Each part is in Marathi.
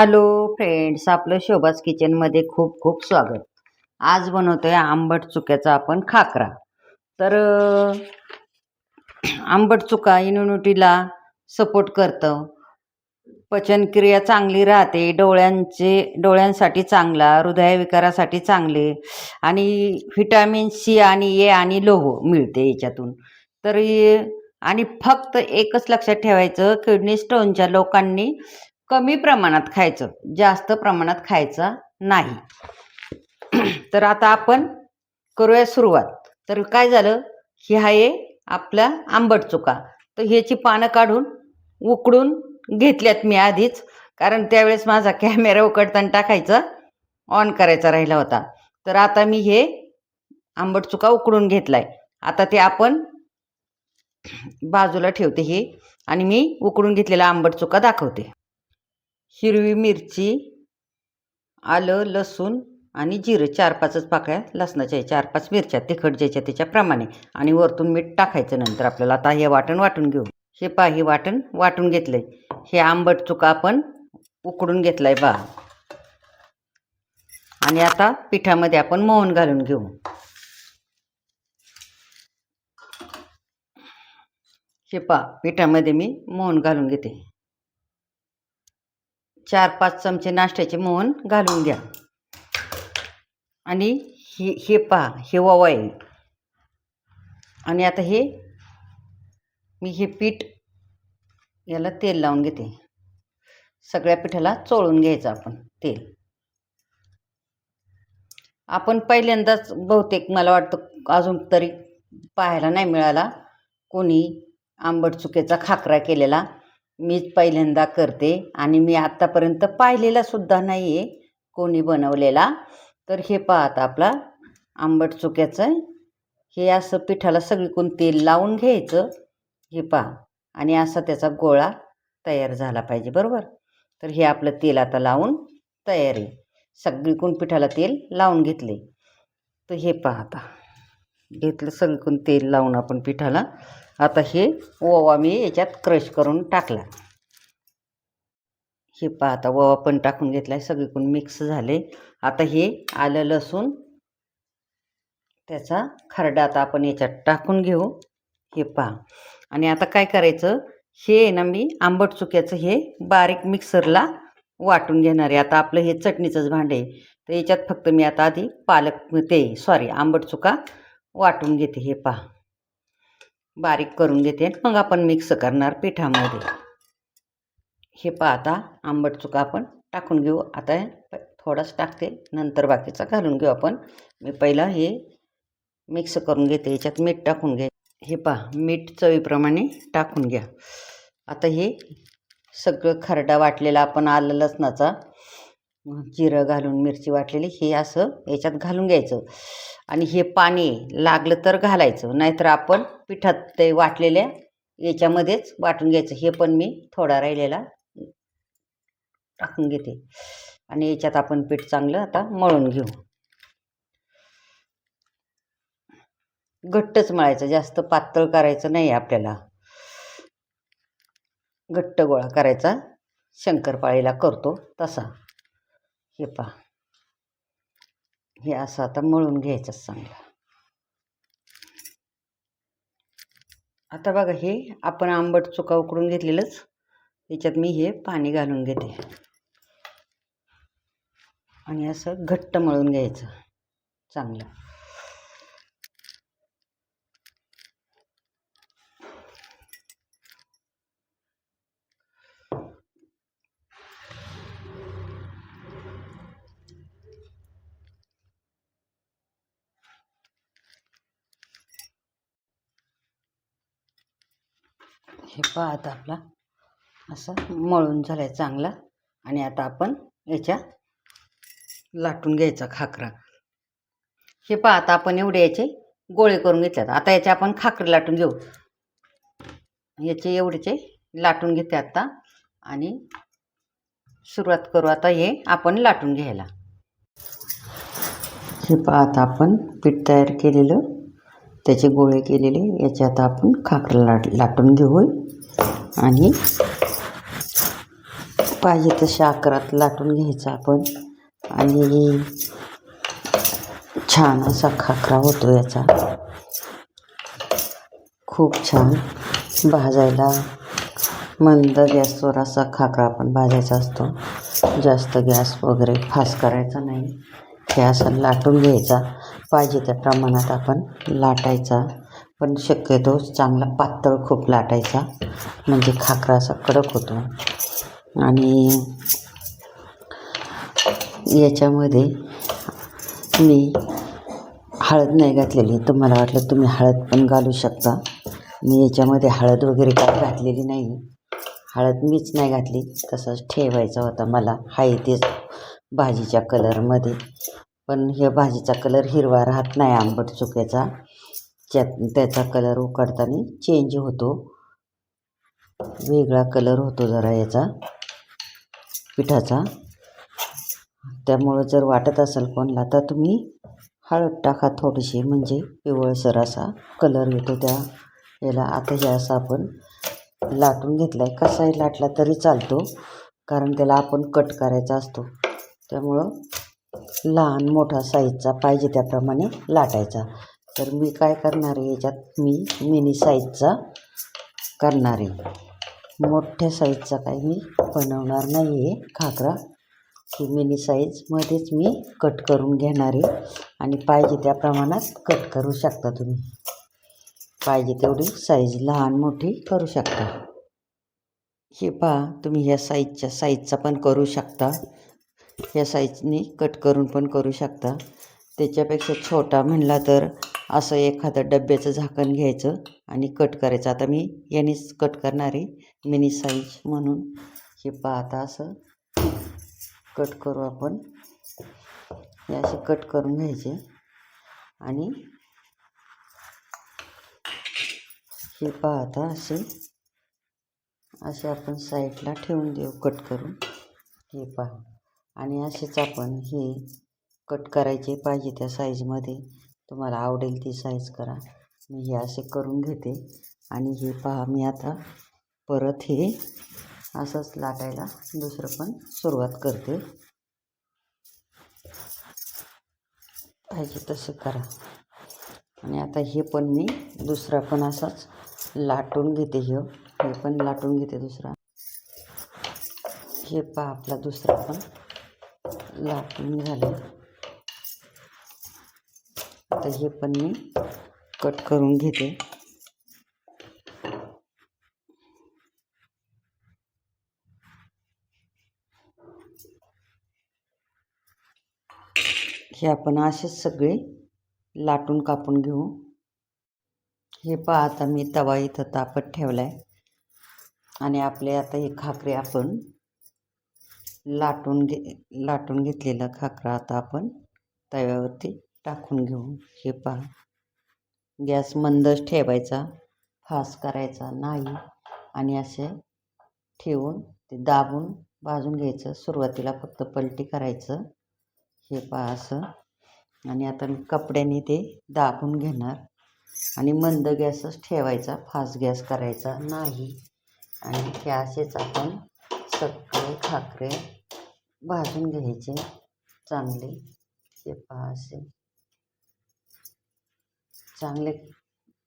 हॅलो फ्रेंड्स आपलं शोभास किचनमध्ये खूप खूप स्वागत. आज बनवतोय आंबट चुक्याचा आपण खाकरा. तर आंबट चुका इम्युनिटीला सपोर्ट करतं. पचनक्रिया चांगली राहते डोळ्यांचे डोळ्यांसाठी चांगला हृदयविकारासाठी चांगले आणि व्हिटॅमिन सी आणि ए आणि लोह मिळते याच्यातून. तर आणि फक्त एकच लक्षात ठेवायचं किडनी स्टोनच्या लोकांनी कमी प्रमाणात खायचं जास्त प्रमाणात खायचं नाही. तर आता आपण करूया सुरुवात. तर काय झालं? ही आहे आपला आंबट चुका. तर ह्याची पानं काढून उकडून घेतल्यात मी आधीच कारण त्यावेळेस माझा कॅमेरा उकडताना टाकायचा ऑन करायचा राहिला होता. तर आता मी हे आंबट चुका उकडून घेतलाय. आता ते आपण बाजूला ठेवते हे आणि मी उकडून घेतलेला आंबट चुका दाखवते. हिरवी मिरची आलं लसूण आणि जिरं. चार पाचच पाकळ्या लसणाच्या आहे, चार पाच मिरच्या तिखट ज्याच्या त्याच्याप्रमाणे आणि वरतून मीठ टाकायचं नंतर आपल्याला आता हे वाटण वाटून घेऊ. हे पा हे वाटण वाटून घेतलंय. हे आंबट चुका आपण उकडून घेतलाय बा. आणि आता पिठामध्ये आपण मोहन घालून घेऊ. हे पा पिठामध्ये मी मोहन घालून घेते. चार पाच चमचे नाश्त्याचे मोहन घालून घ्या. आणि हे हे पहा हे ओवा आणि आता हे मी हे पीठ याला तेल लावून घेते. सगळ्या पिठाला चोळून घ्यायचं आपण तेल. आपण पहिल्यांदाच बहुतेक मला वाटतं अजून तरी पाहायला नाही मिळाला कोणी आंबट चुकीचा खाकरा केलेला. मीच पहिल्यांदा करते आणि मी आत्तापर्यंत पाहिलेला सुद्धा नाही आहे कोणी बनवलेला. तर हे पाहत आपला आंबट चुक्याचं हे असं पिठाला सगळीकडून तेल लावून घ्यायचं. हे पहा. आणि असा त्याचा गोळा तयार झाला पाहिजे बरोबर? तर हे आपलं तेल आता लावून तयार आहे. सगळीकडून पिठाला तेल लावून घेतले. तर हे पहा आता. घेतलं सगळीकडून तेल लावून आपण पिठाला. आता हे ओवा मी याच्यात क्रश करून टाकला. हे पहा आता ओवा पण टाकून घेतला आहे सगळीकडून मिक्स झाले. आता हे आलं लसूण. त्याचा खरडा आता आपण याच्यात टाकून घेऊ. हे पहा. आणि आता काय करायचं? हे आहे ना मी आंबट चुक्याचं हे बारीक मिक्सरला वाटून घेणार आहे. आता आपलं हे चटणीचंच भांडे आहे. तर याच्यात फक्त मी आता आधी पालक ते सॉरी आंबट चुका वाटून घेते. हे पहा. बारीक करून घेते मग आपण मिक्स करणार पिठामध्ये. हे पहा आता आंबट चुका आपण टाकून घेऊ. आता प- थोडाच टाकते नंतर बाकीचा घालून घेऊ आपण. मी पहिला हे मिक्स करून घेते याच्यात मीठ टाकून घे. हे पहा मीठ चवीप्रमाणे टाकून घ्या. आता हे सगळं खरडा वाटलेला आपण आलं लसणाचा जिरं घालून मिरची वाटलेली हे असं याच्यात घालून घ्यायचं. आणि हे पाणी लागलं तर घालायचं नाहीतर आपण पिठात ते वाटलेल्या याच्यामध्येच वाटून घ्यायचं. हे पण मी थोडा राहिलेला टाकून घेते. आणि याच्यात आपण पीठ चांगलं आता मळून घेऊ. घट्टच मळायचं जास्त पातळ करायचं नाही आपल्याला. घट्ट गोळा करायचा. शंकरपाळीला करतो तसा. हे पहा हे असं आता मळून घ्यायचं चांगलं. आता बघा हे आपण आंबट चुका उकडून घेतलेलंच. याच्यात मी हे पाणी घालून घेते. आणि असं घट्ट मळून घ्यायचं चांगलं हे पहा आता आपला. असं मळून झाला आहे चांगला. आणि आता आपण याच्या लाटून घ्यायचा खाकरा. हे पहा आता आपण एवढे याचे गोळे करून घेतल्यात. आता याचे आपण खाकरे लाटून घेऊ. याचे एवढेचे लाटून घेते आता. आणि सुरुवात करू आता हे आपण लाटून घ्यायला. हे पहा आता आपण पीठ तयार केलेलं. त्याचे गोळे केलेले. याचे आता आपण खाकरं लाट लाटून घेऊ. आणि पाहिजे तशा आकारात लाटून घ्यायचा आपण. आणि छान असा खाकरा होतो याचा. खूप छान भाजायला मंद गॅसवर असा खाकरा आपण भाजायचा असतो. जास्त गॅस वगैरे फास करायचा नाही. हे असं लाटून घ्यायचा. पाहिजे त्या प्रमाणात आपण लाटायचा. पण शक्यतो चांगला पातळ खूप लाटायचा. म्हणजे खाकरा असा कडक होतो. आणि याच्यामध्ये मी हळद नाही घातलेली. तुम्हाला वाटलं तुम्ही हळद पण घालू शकता. मी याच्यामध्ये हळद वगैरे काय घातलेली नाही. हळद मीच नाही घातली. तसंच ठेवायचा होता मला. हाय तेच भाजीच्या कलरमध्ये पण हे भाजीचा कलर हिरवा राहत नाही आंबट चुक्याचा त्याचा कलर उकडताना चेंज होतो. वेगळा कलर होतो जरा याचा पिठाचा. त्यामुळं जर वाटत असेल कोणाला तर तुम्ही हळद टाका थोडीशी म्हणजे पिवळसर असा कलर येतो त्या. याला आता हे असं आपण लाटून घेतला आहे कसाही लाटला तरी चालतो कारण त्याला आपण कट करायचा असतो. त्यामुळं लहान मोठा साईजचा पाहिजे त्याप्रमाणे लाटायचा. तर मी काय करणार आहे याच्यात? मी मिनी साईजचा करणार आहे. मोठ्या साईजचा काही मी बनवणार नाही आहे खाकरा ही मिनी साईजमध्येच मी कट करून घेणार आहे. आणि पाहिजे त्या प्रमाणात कट करू शकता तुम्ही. पाहिजे तेवढी साईज लहान मोठी करू शकता. हे पहा तुम्ही ह्या साईजच्या साईजचा पण करू शकता. ह्या साईजनी कट करून पण करू शकता. त्याच्यापेक्षा छोटा म्हणला तर असं एखादं डब्याचं झाकण घ्यायचं आणि कट करायचं. आता मी यानेच कट करणार आहे. मिनी साईज म्हणून. हे पाहता आता असं कट करू आपण. हे असे कट करून घ्यायचे. आणि हे पाहता असे. असे आपण साईडला ठेवून देऊ कट करून. हे पहा. आणि असेच आपण हे कट करायचे पाहिजे त्या साईजमध्ये. तुम्हाला आवडेल ती साईज करा. मी हे असे करून घेते. आणि हे पहा मी आता परत हे असंच लाटायला दुसरं पण सुरुवात करते. पाहिजे तसं करा. आणि आता हे पण मी दुसरा पण असाच लाटून घेते हे. हे पण लाटून घेते दुसरा. हे पहा आपला दुसरा पण लाटून झालं. आता हे पण मी कट करून घेते. हे आपण असेच सगळे लाटून कापून घेऊ. हे पहा आता मी तवा इथं तापत ठेवला आहे आणि आपले आता हे खाकरे आपण लाटून घे लाटून घेतलेला खाकरा आता आपण तव्यावरती टाकून घेऊ. हे पहा. गॅस मंदच ठेवायचा फास्ट करायचा नाही आणि असे ठेवून ते दाबून भाजून घ्यायचं. सुरुवातीला फक्त पलटी करायचं. हे पहा असं. आणि आता मी कपड्याने ते दाबून घेणार. आणि मंद गॅसच ठेवायचा फास्ट गॅस करायचा नाही. आणि हे असेच आपण सगळे खाकरे भाजून घ्यायचे चांगले. हे पहा असे. चांगले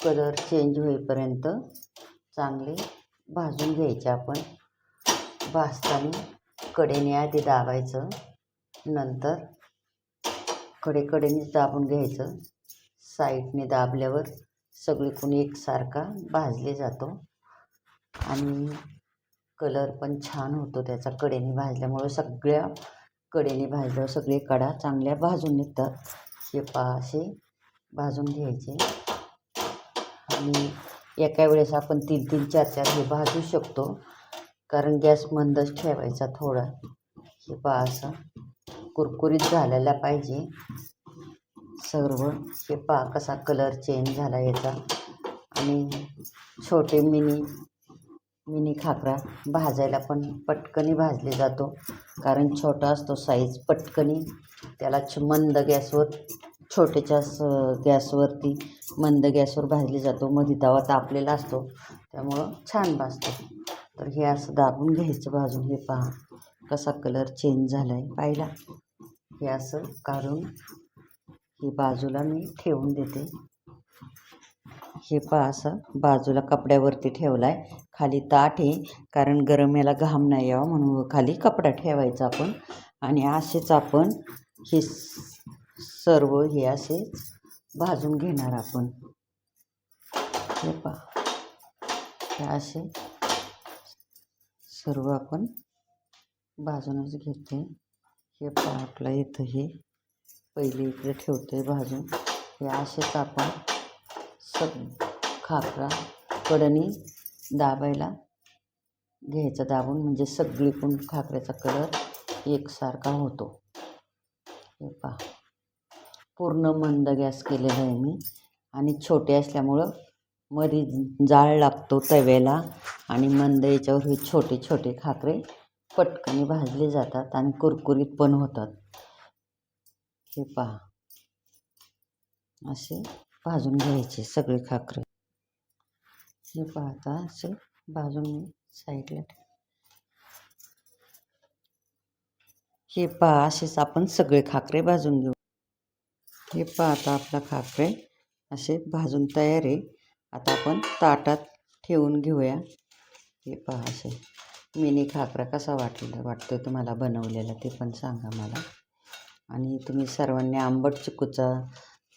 कलर चेंज होईपर्यंत चांगले भाजून घ्यायचे आपण. भाजताना कडेने आधी दाबायचं नंतर कडे कडेने दाबून घ्यायचं. साईडने दाबल्यावर सगळीकडून एकसारखा भाजले जातो आणि कलर पण छान होतो त्याचा. कडेने भाजल्यामुळं सगळ्या कडेने भाजल्यावर सगळे कडा चांगल्या भाजून निघतात. हे पा असे भाजून घ्यायचे. आणि एका वेळेस आपण तीन तीन चार चार हे भाजू शकतो. कारण गॅस मंदच ठेवायचा थोडा. हे पहा असं. कुरकुरीत झालेला पाहिजे. सर्व. हे पहा कसा कलर चेंज झाला याचा. आणि छोटे मिनी मिनी खाकरा भाजायला पण पटकनी भाजले जातो. कारण छोटा असतो साईज पटकनी. त्याला छ मंद गॅसवर छोट्याच्या स गॅसवरती मंद गॅसवर भाजली जातो. मधी तवा तापलेला असतो. त्यामुळं छान भाजतो. तर हे असं दाबून घ्यायचं भाजून. हे पहा कसा कलर चेंज झाला आहे पाहिला? हे असं काढून ही बाजूला मी ठेवून देते. हे पहा असं बाजूला कपड्यावरती ठेवला आहे खाली ताट आहे. कारण गरम याला घाम नाही यावं म्हणून खाली कपडा ठेवायचा आपण. आणि असेच आपण हे सर्व हे असे भाजून घेणार आपण. हे पहा. हे असे सर्व आपण भाजूनच घेते. हे पहा आपलं इथं हे पहिले इकडे ठेवते भाजून. हे असेच आपण सग खाकरा कडणी दाबायला घ्यायचं दाबून म्हणजे सगळीकडून खाकऱ्याचा कलर एकसारखा होतो. हे पहा. पूर्ण मंद गॅस केलेला आहे मी. आणि छोटे असल्यामुळं मध्ये जाळ लागतो तव्याला आणि मंद याच्यावर हे छोटे छोटे खाकरे पटकन भाजले जातात आणि कुरकुरीत पण होतात. हे पहा. असे भाजून घ्यायचे सगळे खाकरे. हे पहा आता असे भाजून मी साईडला हे पहा असेच आपण सगळे खाकरे भाजून घेऊ. हे पहा आता आपला खाकरे असे भाजून तयार आहे. आता आपण ताटात ठेवून घेऊया. हे पहा असे. मिनी खाकरा कसा वाटला वाटतो तुम्हाला बनवलेला ते पण सांगा मला. आणि तुम्ही सर्वांनी आंबट चुकूचा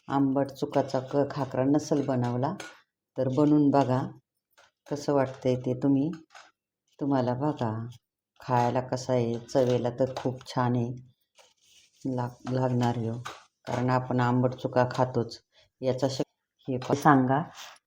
आंबट चुकाचा क खाकरा नसेल बनवला तर बनवून बघा कसं वाटतंय ते तुम्ही. तुम्हाला बघा खायला कसा आहे? चवेला तर खूप छान आहे. लाग लागणार हो. कारण आपण आंबट चुका खातोच. याचा श हे सांगा.